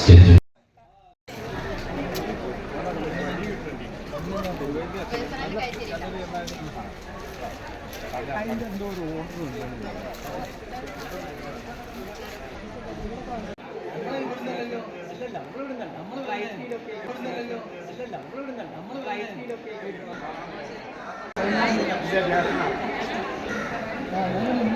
സ്റ്റേജിൽ മാറുന്ന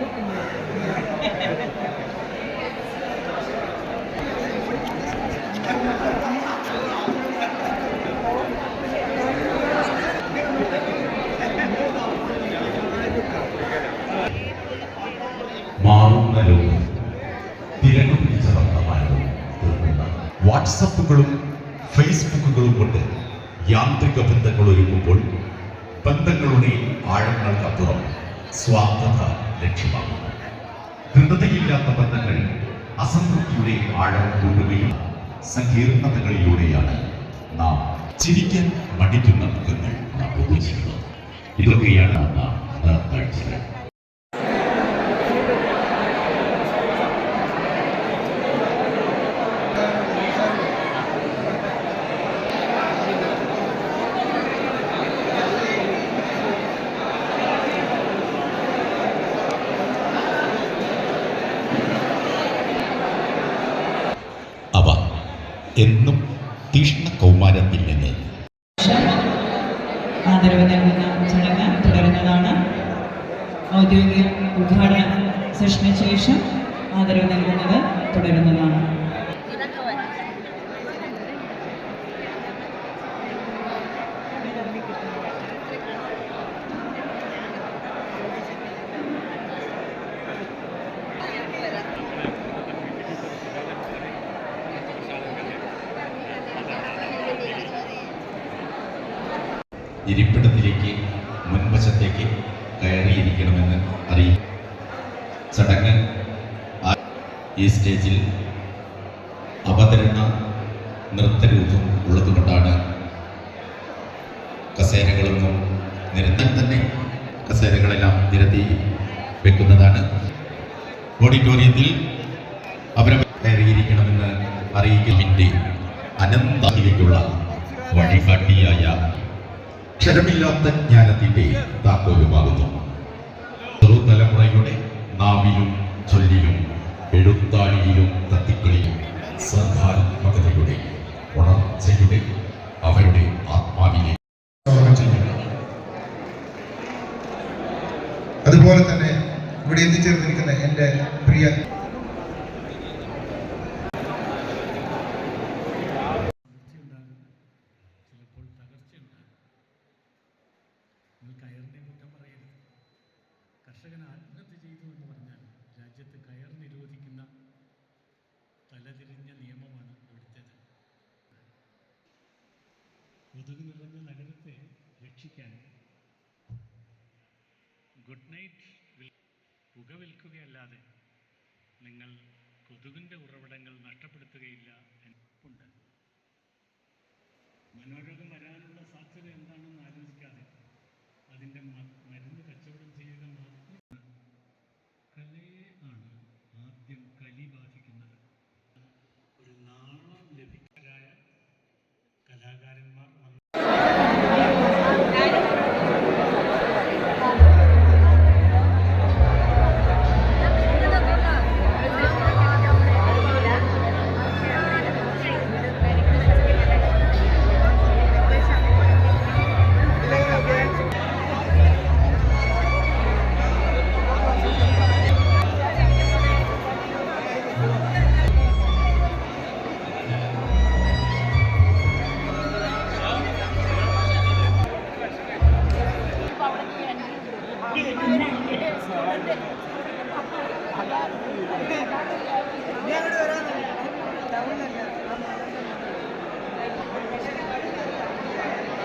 വാട്സപ്പുകളും ഫേസ്ബുക്കുകളും കൊണ്ട് യാന്ത്രിക ബന്ധങ്ങൾ ഒരുങ്ങുമ്പോൾ ബന്ധങ്ങളുടെ ആഴങ്ങൾക്കപ്പുറം സ്വാർത്ഥത ലക്ഷ്യമാകുന്നു ദൃഢതയില്ലാത്ത ബന്ധങ്ങൾ അസംതൃപ്തിയുടെ ആഴം കൂടുകയും സങ്കീർണതകളിലൂടെയാണ് നാം ചിരിക്കാൻ മടിക്കുന്ന മുഖങ്ങൾ നാം ഉപയോഗിക്കുന്നത്. ഇതൊക്കെയാണ് നാം കാഴ്ചകൾ. എന്നും തീഷ്ണ കൗമാരത്തിൽ നിന്ന് ആദരവ് നൽകുന്ന ചടങ്ങ് തുടരുന്നതാണ്. ഔദ്യോഗിക ഉദ്ഘാടന സെഷന് ശേഷം ആദരവ് നൽകുന്നത് തുടരുന്നതാണ്. ഇരിപ്പിടത്തിലേക്ക് മുൻവശത്തേക്ക് കയറിയിരിക്കണമെന്ന് അറിയിക്കും ചടങ്ങ് ഈ സ്റ്റേജിൽ അവതരണ നൃത്തരൂപം ഉള്ളതുകൊണ്ടാണ് കസേരകളൊന്നും നിരത്താൻ തന്നെ കസേരകളെല്ലാം നിരത്തി വെക്കുന്നതാണ്. ഓഡിറ്റോറിയത്തിൽ അവരെ കയറിയിരിക്കണമെന്ന് അറിയിക്കുന്നതിന്റെ അനന്തയിലേക്കുള്ള വഴികാട്ടിയായ ക്ഷരമില്ലാത്ത ജ്ഞാനത്തിന്റെ താക്കോലുമാകുന്നു. ചെറുതലമുറയുടെ നാവിലും ചൊല്ലിലും എഴുത്താളിയിലും തത്തിക്കളിലും സർഗാത്മകതയുടെ ഉണർച്ചയുടെ അവരുടെ ആത്മാവിനെ അതുപോലെ തന്നെ ഇവിടെ എത്തിച്ചേർന്നിരിക്കുന്ന എന്റെ പ്രിയ കർഷകൻ ആത്മഹത്യ ചെയ്തു എന്ന് പറഞ്ഞാൽ രാജ്യത്ത് കയർ നിരോധിക്കുന്ന തലതിരിഞ്ഞ നിയമമാണ് ഇവിടുത്തേത്. കൊതുക് നിറഞ്ഞ നഗരത്തെ രക്ഷിക്കാൻ ഗുഡ് നൈറ്റ് വിൽ പുക വിൽക്കുകയല്ലാതെ നിങ്ങൾ കൊതുകിന്റെ ഉറവിടങ്ങൾ നഷ്ടപ്പെടുത്തുകയില്ല എന്നുണ്ട്. മനോരോഗം വരാനുള്ള സാധ്യത എന്താണെന്ന് ആലോചിക്കാതെ അതിന്റെ நேரடி